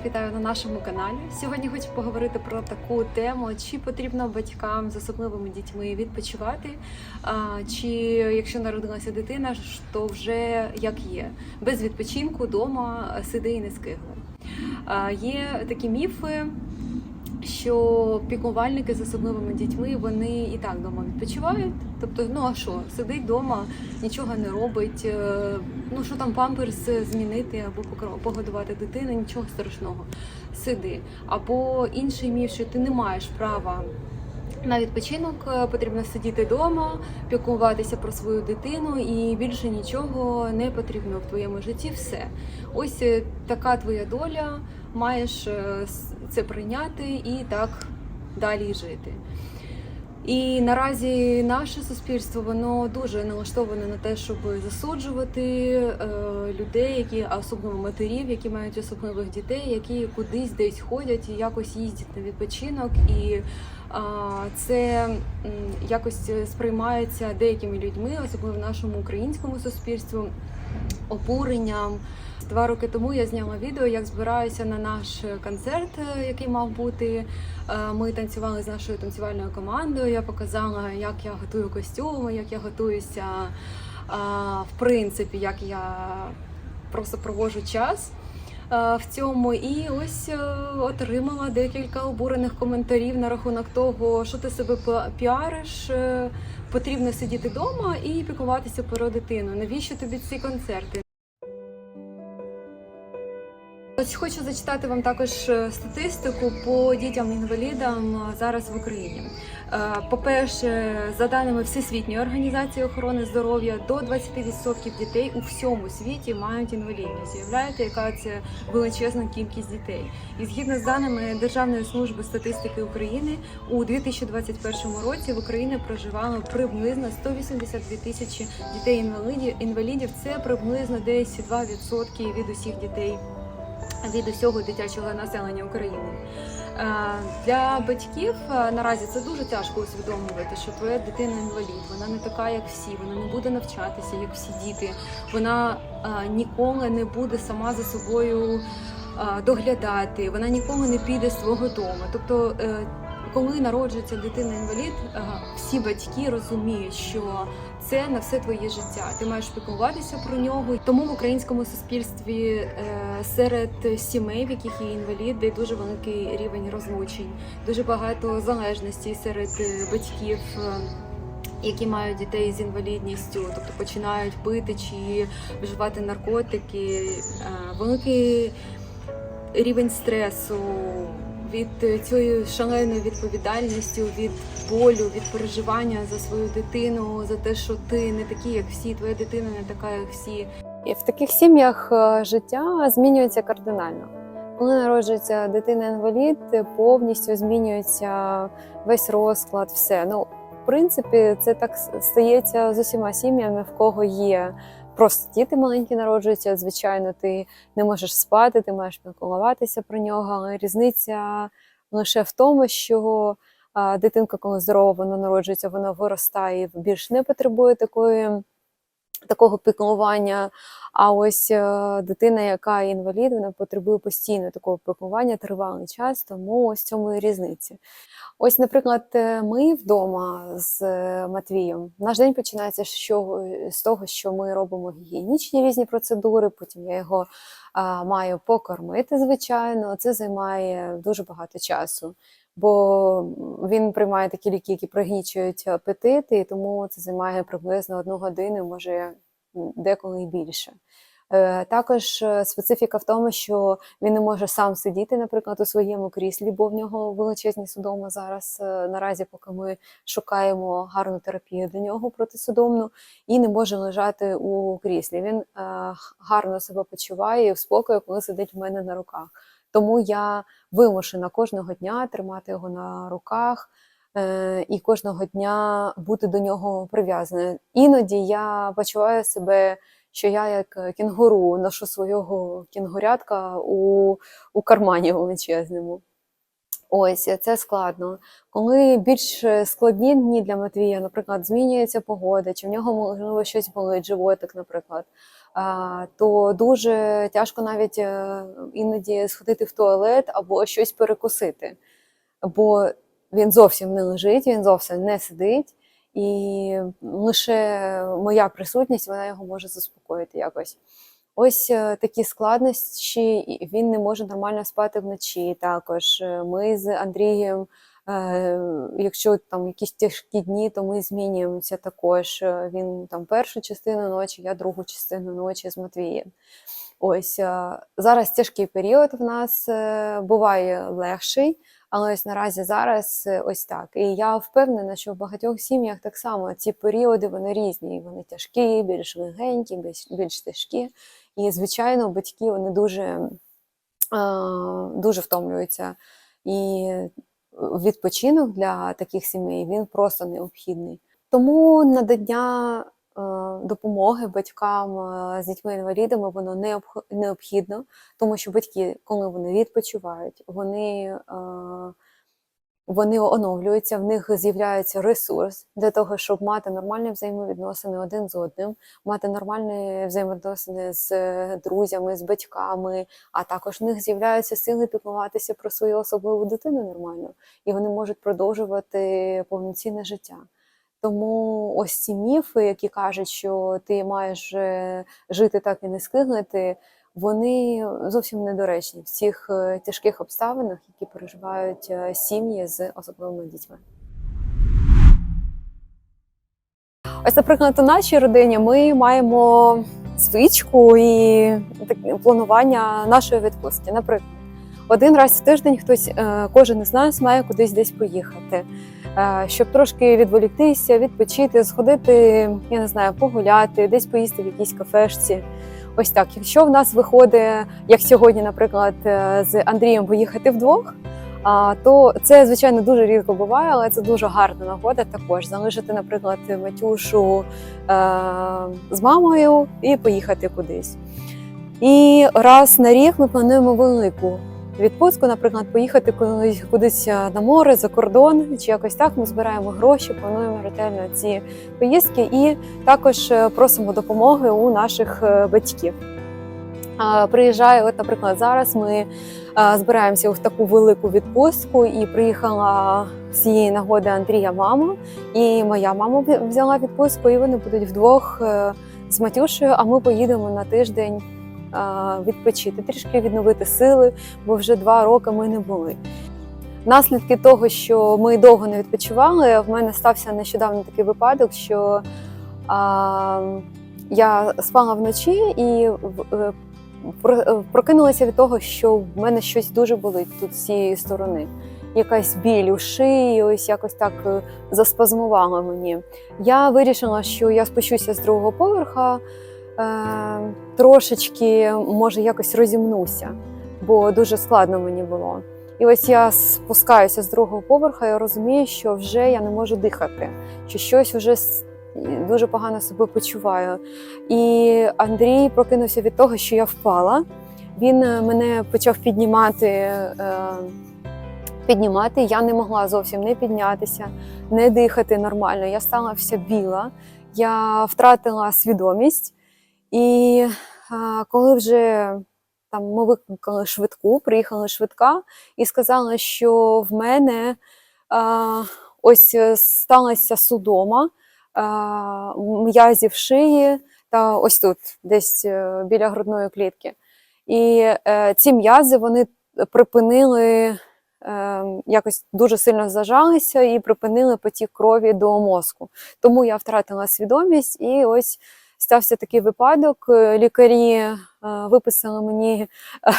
Усіх вітаю на нашому каналі. Сьогодні хочу поговорити про таку тему: чи потрібно батькам з особливими дітьми відпочивати, чи якщо народилася дитина, то вже як є, без відпочинку вдома сиди і не скигли. Є такі міфи. Що піклувальники з особливими дітьми вони і так вдома відпочивають. Тобто, ну а що, сидить вдома, нічого не робить. е, Ну що там памперс змінити або погодувати дитину, нічого страшного. Сиди. Або інший міф, що ти не маєш права. На відпочинок е, потрібно сидіти вдома, піклуватися про свою дитину, і більше нічого не потрібно в твоєму житті. Все. Ось е, така твоя доля, маєш це прийняти і так далі жити. І наразі наше суспільство воно дуже налаштоване на те, щоб засуджувати е, людей, які особливо матерів, які мають особливих дітей, які кудись десь ходять і якось їздять на відпочинок, і а, це м, якось сприймається деякими людьми, особливо в нашому українському суспільстві, обуренням. Два роки тому я зняла відео, як збираюся на наш концерт, е, який мав бути. Е, Ми танцювали з нашою танцювальною командою. Я показала, як я готую костюми, як я готуюся, е, в принципі, як я просто провожу час в цьому. І ось е, отримала декілька обурених коментарів на рахунок того, що ти себе пі- піариш. е, Потрібно сидіти вдома і піклуватися про дитину. Навіщо тобі ці концерти? Ось хочу зачитати вам також е, статистику по дітям-інвалідам е, зараз в Україні. Е, По-перше, за даними Всесвітньої організації охорони здоров'я, до 20% дітей у всьому світі мають інвалідність. Уявляєте, яка це величезна кількість дітей? І згідно з даними Державної служби статистики України, у 2021 році в Україні проживало приблизно 182 тисячі дітей-інвалідів. Інвалідів це приблизно десь 2% від усіх дітей від усього дитячого населення України. Е, Для батьків е, наразі це дуже тяжко усвідомлювати, що твоя дитина інвалід, вона не така, як всі, вона не буде навчатися, як всі діти. Вона е, ніколи не буде сама за собою доглядати, вона ніколи не піде з свого дому. Тобто, коли народжується дитина-інвалід, е, всі батьки розуміють, що це на все твоє життя. Ти маєш піклуватися про нього. Тому в українському суспільстві е, серед сімей, в яких є інваліди, дуже великий рівень розлучень, дуже багато залежностей серед е, батьків. Які мають дітей з інвалідністю, тобто починають пити чи вживати наркотики, великий рівень стресу від е, цієї шаленої відповідальності, від болю, від переживання за свою дитину, за те, що ти не такий, як всі, твоя дитина не така, як всі. І в таких сім'ях е, життя змінюється кардинально. Коли народжується дитина-інвалід, повністю змінюється весь розклад, все. Ну, в принципі, це так стається з усіма сім'ями, в кого є просто діти маленькі народжуються. Звичайно, ти не можеш спати, ти маєш піклуватися про нього, але різниця лише в тому, що дитинка, коли здорова, вона народжується, вона виростає і більш не потребує такої. Такого піклування, а ось е, дитина, яка інвалід, вона потребує постійно такого піклування тривалий час, тому ось цьому і різниці. Ось, наприклад, е, ми вдома з е, Матвієм. Наш день починається з, того, що ми робимо гігієнічні різні процедури. Потім я його маю покормити, звичайно. Це займає дуже багато часу, бо він приймає такі ліки, які пригнічують апетит, і тому це займає приблизно одну годину, може деколи і більше. Е, Також е, специфіка в тому, що він не може сам сидіти, наприклад, у своєму кріслі, бо в нього величезні судоми зараз е, наразі, поки ми шукаємо гарну терапію для нього протисудомну, і не може лежати у кріслі. Він гарно себе почуває в спокою, коли сидить в мене на руках. Тому я вимушена кожного дня тримати його на руках. е, І кожного дня бути до нього прив'язаною. Іноді я почуваю себе що я як е, кінгуру ношу свого кінгурятка у, у кармані величезному. Ось це складно. Коли більш складні дні для Матвія, наприклад, змінюється погода, чи в нього можливо щось болить, животик, наприклад, то дуже тяжко навіть е, іноді сходити в туалет або щось перекусити. Бо він зовсім не лежить, він зовсім не сидить, і лише моя присутність вона його може заспокоїти якось. Ось е, такі складнощі, він не може нормально спати вночі. Також Е, ми з Андрієм, якщо там якісь тяжкі дні, то ми змінюємося також. Е, Він там першу частину ночі, я другу частину ночі з Матвієм. Ось е, зараз тяжкий період в нас е, буває легший, але ось наразі зараз е, ось так. І я впевнена, що в багатьох сім'ях так само ці періоди вони різні. Вони тяжкі, більш легенькі, більш, більш тяжкі. І, звичайно, батьки вони дуже, е, дуже втомлюються. І відпочинок для таких сімей він просто необхідний. Тому надання е, допомоги батькам е, з дітьми-інвалідами воно необх- необхідно, тому що батьки, коли вони відпочивають, вони, е, вони оновлюються, в них з'являється ресурс для того, щоб мати нормальні взаємовідносини один з одним, мати нормальні взаємовідносини з е, друзями, з батьками, а також в них з'являються сили піклуватися про свою особливу дитину нормально, і вони можуть продовжувати повноцінне життя. Тому ось ці міфи, які кажуть, що ти маєш е, жити так і не скиглити, вони зовсім недоречні в цих е, тяжких обставинах, які переживають е, сім'ї з особливими дітьми. Ось, наприклад, у нашій родині ми маємо звичку і планування нашої відпустки. Наприклад, один раз в тиждень хтось, е, кожен із нас має кудись десь поїхати, щоб трошки відволіктися, відпочити, сходити, я не знаю, погуляти, десь поїсти в якійсь кафешці. Ось так. Якщо в нас виходить, як сьогодні, наприклад, е, з Андрієм поїхати вдвох, а, то це, звичайно, дуже рідко буває, але це дуже гарна нагода також залишити, наприклад, Матюшу е, з мамою і поїхати кудись. І раз на рік ми плануємо велику відпустку, наприклад, поїхати кудись, е, на море, за кордон, чи якось так. Ми збираємо гроші, плануємо ретельно ці поїздки і також е, просимо допомоги у наших е, батьків. А, Приїжджає, от, наприклад, зараз ми збираємося в таку велику відпустку, і приїхала з цієї нагоди Андрія мама, і моя мама взяла відпустку, і вони будуть вдвох з Матюшею, а ми поїдемо на тиждень відпочити, трішки відновити сили, бо вже два роки ми не були. Наслідки того, що ми довго не відпочивали, в мене стався нещодавно такий випадок, що а, я спала вночі і е, е, прокинулася від того, що в мене щось дуже болить тут з цієї сторони. Якась біль у шиї, ось якось так е, заспазмувало мені. Я вирішила, що я спущуся з другого поверха, трошечки, може, якось розімнуся, бо дуже складно мені було. І ось я спускаюся з другого поверха і розумію, що вже я не можу дихати, що щось вже дуже погано себе почуваю. І Андрій прокинувся від того, що я впала. Він е, мене почав піднімати. е, Піднімати я не могла зовсім не піднятися, не дихати нормально. Я стала вся біла, я втратила свідомість. І коли вже там ми викликали швидку, приїхала швидка і сказала, що в мене а, ось е, сталася судома а, м'язів шиї та ось тут, десь е, біля грудної клітки. І е, ці м'язи вони припинили е, якось дуже сильно зажалися і припинили потік крові до мозку. Тому я втратила свідомість, і ось стався такий випадок. Е, Лікарі е, виписали мені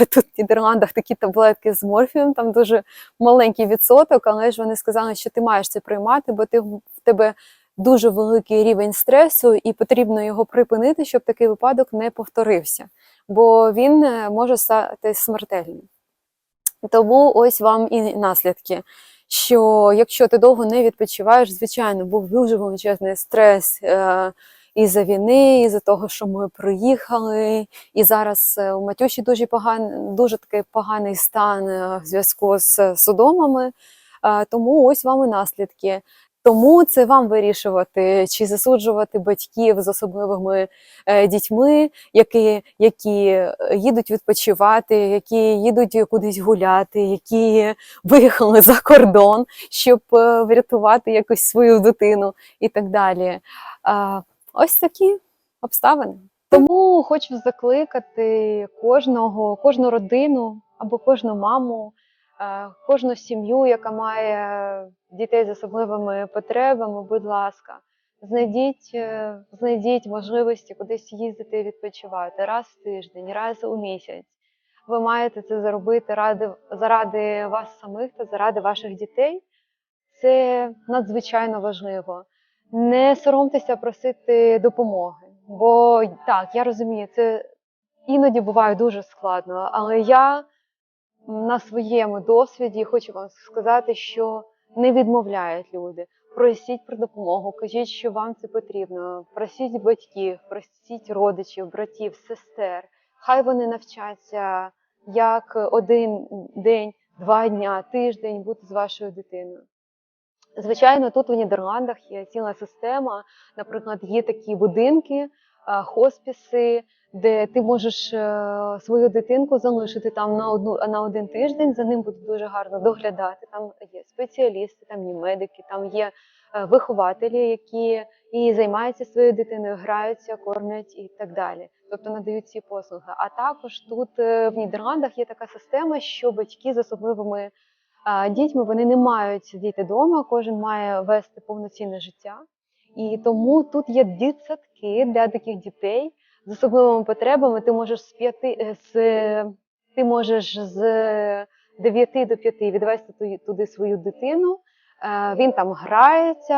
е, тут в Нідерландах такі таблетки з морфієм, там дуже маленький відсоток, але ж вони сказали, що ти маєш це приймати, бо ти в тебе дуже великий рівень стресу, і потрібно його припинити, щоб такий випадок не повторився, бо він може стати смертельним. Тому ось вам і наслідки. Що якщо ти довго не відпочиваєш, звичайно, був дуже величезний стрес е, із-за війни, із-за того, що ми приїхали, і зараз е, у Матюші дуже поганий, дуже такий поганий стан е, в зв'язку з судомами. Е, тому ось вам і наслідки. Тому це вам вирішувати, чи засуджувати батьків з особливими дітьми, які, які їдуть відпочивати, які їдуть кудись гуляти, які виїхали за кордон, щоб врятувати якось свою дитину і так далі. Ось такі обставини. Тому хочу закликати кожного, кожну родину або кожну маму, е, кожну сім'ю, яка має дітей з особливими потребами, будь ласка, знайдіть, е, знайдіть можливості кудись їздити і відпочивати раз в тиждень, раз у місяць. Ви маєте це зробити ради, заради вас самих та заради ваших дітей. Це надзвичайно важливо. Не соромтеся просити допомоги. Бо так, я розумію, це іноді буває дуже складно, але я на своєму досвіді хочу вам сказати, що не відмовляють люди. Просіть про допомогу, кажіть, що вам це потрібно. Просіть батьків, просіть родичів, братів, сестер. Хай вони навчаться як один день, два дня, тиждень бути з вашою дитиною. Звичайно, тут у Нідерландах є ціла система. Наприклад, є такі будинки, е, хоспіси, де ти можеш е, свою дитинку залишити там на одну на один тиждень. За ним буде дуже гарно доглядати. Там є спеціалісти, там є медики, там є е, вихователі, які і займаються своєю дитиною, граються, кормлять і так далі. Тобто надають ці послуги. А також тут в Нідерландах є така система, що батьки з особливими дітьми вони не мають сидіти вдома, кожен має вести повноцінне життя. І тому тут є дитсадки для таких дітей з особливими потребами. Ти можеш з п'яти е, з ти можеш з 9 до 5 відвести туди свою дитину. Е, Він там грається,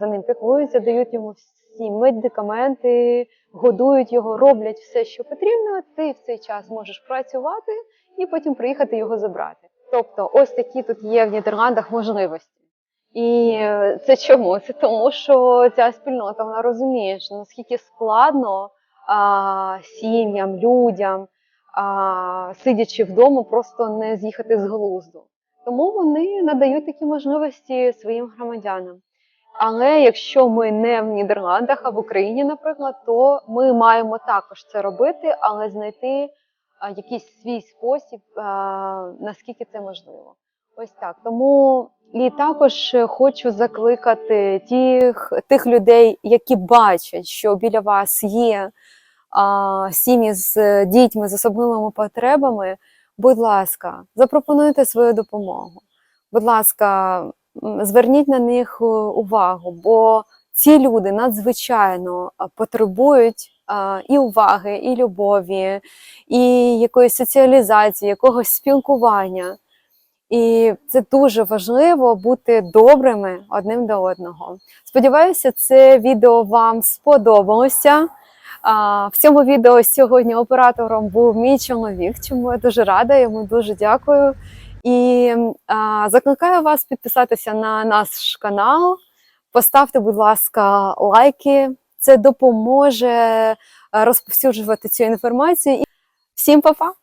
за ним піклуються, дають йому всі медикаменти, годують його, роблять все, що потрібно. Ти в цей час можеш працювати і потім приїхати його забрати. Тобто, ось такі тут є в Нідерландах можливості. І е, це чому? Це тому, що ця спільнота вона розуміє, що наскільки складно а, сім'ям, людям, а, сидячи вдома, просто не з'їхати з глузду. Тому вони надають такі можливості своїм громадянам. Але якщо ми не в Нідерландах, а в Україні, наприклад, то ми маємо також це робити, але знайти якийсь свій спосіб, наскільки це можливо. Ось так. Тому і також хочу закликати тих, тих людей, які бачать, що біля вас є а, сім'ї з дітьми з особливими потребами. Будь ласка, запропонуйте свою допомогу. Будь ласка, зверніть на них е, увагу, бо ці люди надзвичайно потребують і уваги, і любові, і якоїсь соціалізації, якогось спілкування. І це дуже важливо бути добрими одним до одного. Сподіваюся, це відео вам сподобалося. В цьому відео сьогодні оператором був мій чоловік, чому я дуже рада, йому дуже дякую. І закликаю вас підписатися на наш канал. Поставте, будь ласка, лайки. Це допоможе розповсюджувати цю інформацію. І Всім па-па!